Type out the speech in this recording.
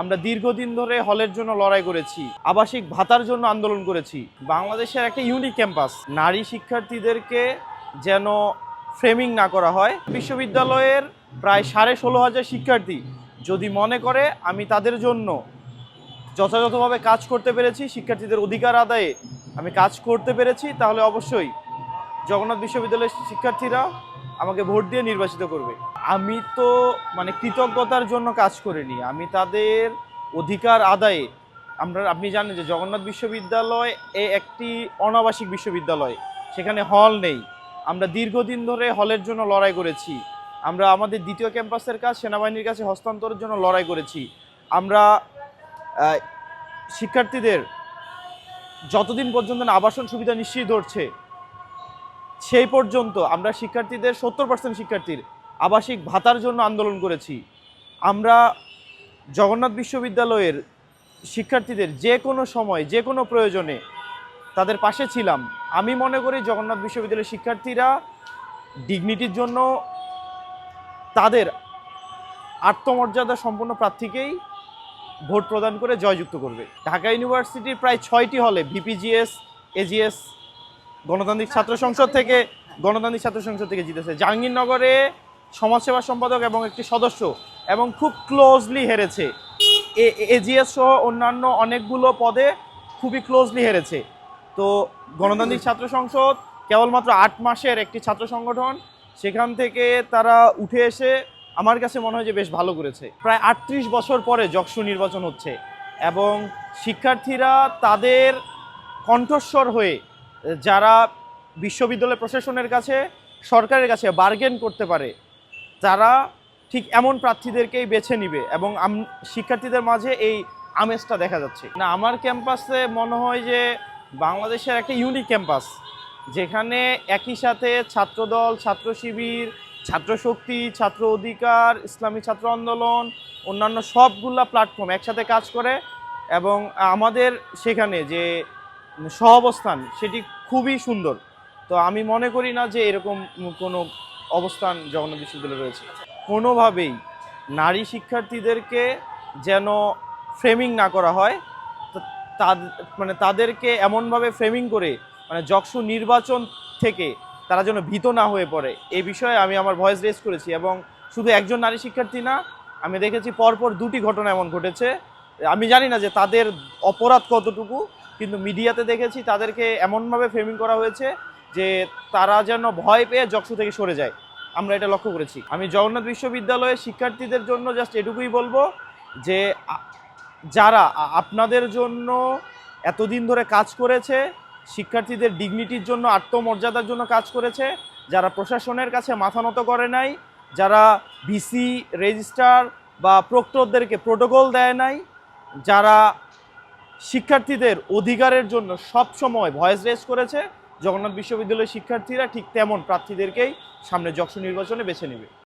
আমরা দীর্ঘদিন ধরে হলের জন্য লড়াই করেছি, আবাসিক ভাতার জন্য আন্দোলন করেছি। বাংলাদেশের একটা ইউনিক ক্যাম্পাস নারী শিক্ষার্থীদেরকে যেন ফ্রেমিং না করা হয়। বিশ্ববিদ্যালয়ের প্রায় সাড়ে ষোলো হাজার শিক্ষার্থী যদি মনে করে, আমি তাদের জন্য যথাযথভাবে কাজ করতে পেরেছি, শিক্ষার্থীদের অধিকার আদায়ে আমি কাজ করতে পেরেছি, তাহলে অবশ্যই জগন্নাথ বিশ্ববিদ্যালয়ের শিক্ষার্থীরা আমাকে ভোট দিয়ে নির্বাচিত করবে। আমি তো মানে কৃতজ্ঞতার জন্য কাজ করিনি। আমি তাদের অধিকার আদায়ে, আমরা, আপনি জানেন যে জগন্নাথ বিশ্ববিদ্যালয় এ একটি অনাবাসিক বিশ্ববিদ্যালয়। সেখানে হল নেই। আমরা দীর্ঘদিন ধরে হলের জন্য লড়াই করেছি। আমরা আমাদের দ্বিতীয় ক্যাম্পাসের কাজ, সেনাবাহিনীর কাছে হস্তান্তরের জন্য লড়াই করেছি। আমরা শিক্ষার্থীদের যতদিন পর্যন্ত না আবাসন সুবিধা নিশ্চিত হচ্ছে সেই পর্যন্ত আমরা শিক্ষার্থীদের সত্তর পার্সেন্ট শিক্ষার্থীর আবাসিক ভাতার জন্য আন্দোলন করেছি। আমরা জগন্নাথ বিশ্ববিদ্যালয়ের শিক্ষার্থীদের যে কোনো সময়, যে কোনো প্রয়োজনে তাদের পাশে ছিলাম। আমি মনে করি জগন্নাথ বিশ্ববিদ্যালয়ের শিক্ষার্থীরা ডিগনিটির জন্য তাদের আত্মমর্যাদা সম্পন্ন প্রার্থীকেই ভোট প্রদান করে জয়যুক্ত করবে। ঢাকা ইউনিভার্সিটির প্রায় ছয়টি হলে বিপিজিএস এজিএস গণতান্ত্রিক ছাত্র সংসদ থেকে, গণতান্ত্রিক ছাত্র সংসদ থেকে জিতেছে। জাহাঙ্গীরনগরে সমাজসেবা সম্পাদক এবং একটি সদস্য এবং খুব ক্লোজলি হেরেছে। এজিএস সহ অন্যান্য অনেকগুলো পদে খুবই ক্লোজলি হেরেছে। তো গণতান্ত্রিক ছাত্র সংসদ কেবলমাত্র আট মাসের একটি ছাত্র সংগঠন, সেখান থেকে তারা উঠে এসে আমার কাছে মনে হয় যে বেশ ভালো করেছে। প্রায় আটত্রিশ বছর পরে যক্ষু নির্বাচন হচ্ছে এবং শিক্ষার্থীরা তাদের কণ্ঠস্বর হয়ে যারা বিশ্ববিদ্যালয় প্রশাসনের কাছে, সরকারের কাছে বার্গেন করতে পারে, তারা ঠিক এমন প্রার্থীদেরকেই বেছে নিবে এবং শিক্ষার্থীদের মাঝে এই আমেজটা দেখা যাচ্ছে। না, আমার ক্যাম্পাসে মনে হয় যে বাংলাদেশের একটা ইউনিক ক্যাম্পাস, যেখানে একই সাথে ছাত্রদল, ছাত্র শিবির, ছাত্র শক্তি, ছাত্র অধিকার, ইসলামী ছাত্র আন্দোলন, অন্যান্য সবগুলা প্ল্যাটফর্ম একসাথে কাজ করে এবং আমাদের সেখানে যে সহাবস্থান সেটি খুবই সুন্দর। তো আমি মনে করি না যে এরকম কোনো অবস্থান জগন্নাথ বিশ্ববিদ্যালয়ে রয়েছে। কোনোভাবেই নারী শিক্ষার্থীদেরকে যেন ফ্রেমিং না করা হয় মানে তাদেরকে এমনভাবে ফ্রেমিং করে মানে যক্ষু নির্বাচন থেকে তারা যেন ভীত না হয়ে পড়ে, এ বিষয়ে আমি আমার ভয়েস রেজ করেছি এবং শুধু একজন নারী শিক্ষার্থী না, আমি দেখেছি পরপর দুটি ঘটনা এমন ঘটেছে। আমি জানি না যে তাদের অপরাধ কতটুকু কিন্তু মিডিয়াতে দেখেছি তাদেরকে এমনভাবে ফ্রেমিং করা হয়েছে যে তারা যেন ভয় পেয়ে যক্ষু থেকে সরে যায়। আমরা এটা লক্ষ্য করেছি। আমি জগন্নাথ বিশ্ববিদ্যালয়ের শিক্ষার্থীদের জন্য জাস্ট এটুকুই বলব যে যারা আপনাদের জন্য এতদিন ধরে কাজ করেছে, শিক্ষার্থীদের ডিগনিটির জন্য, আত্মমর্যাদার জন্য কাজ করেছে, যারা প্রশাসনের কাছে মাথা নত করে নাই, যারা ভিসি রেজিস্ট্রার বা প্রক্টরদেরকে প্রোটোকল দেয় নাই, যারা শিক্ষার্থীদের অধিকারের জন্য সব সময় ভয়েস রেস করেছে। জগন্নাথ বিশ্ববিদ্যালয়ের শিক্ষার্থীরা ঠিক তেমন প্রার্থীদেরকেই সামনে যক্ষ নির্বাচনে বেছে নেবে।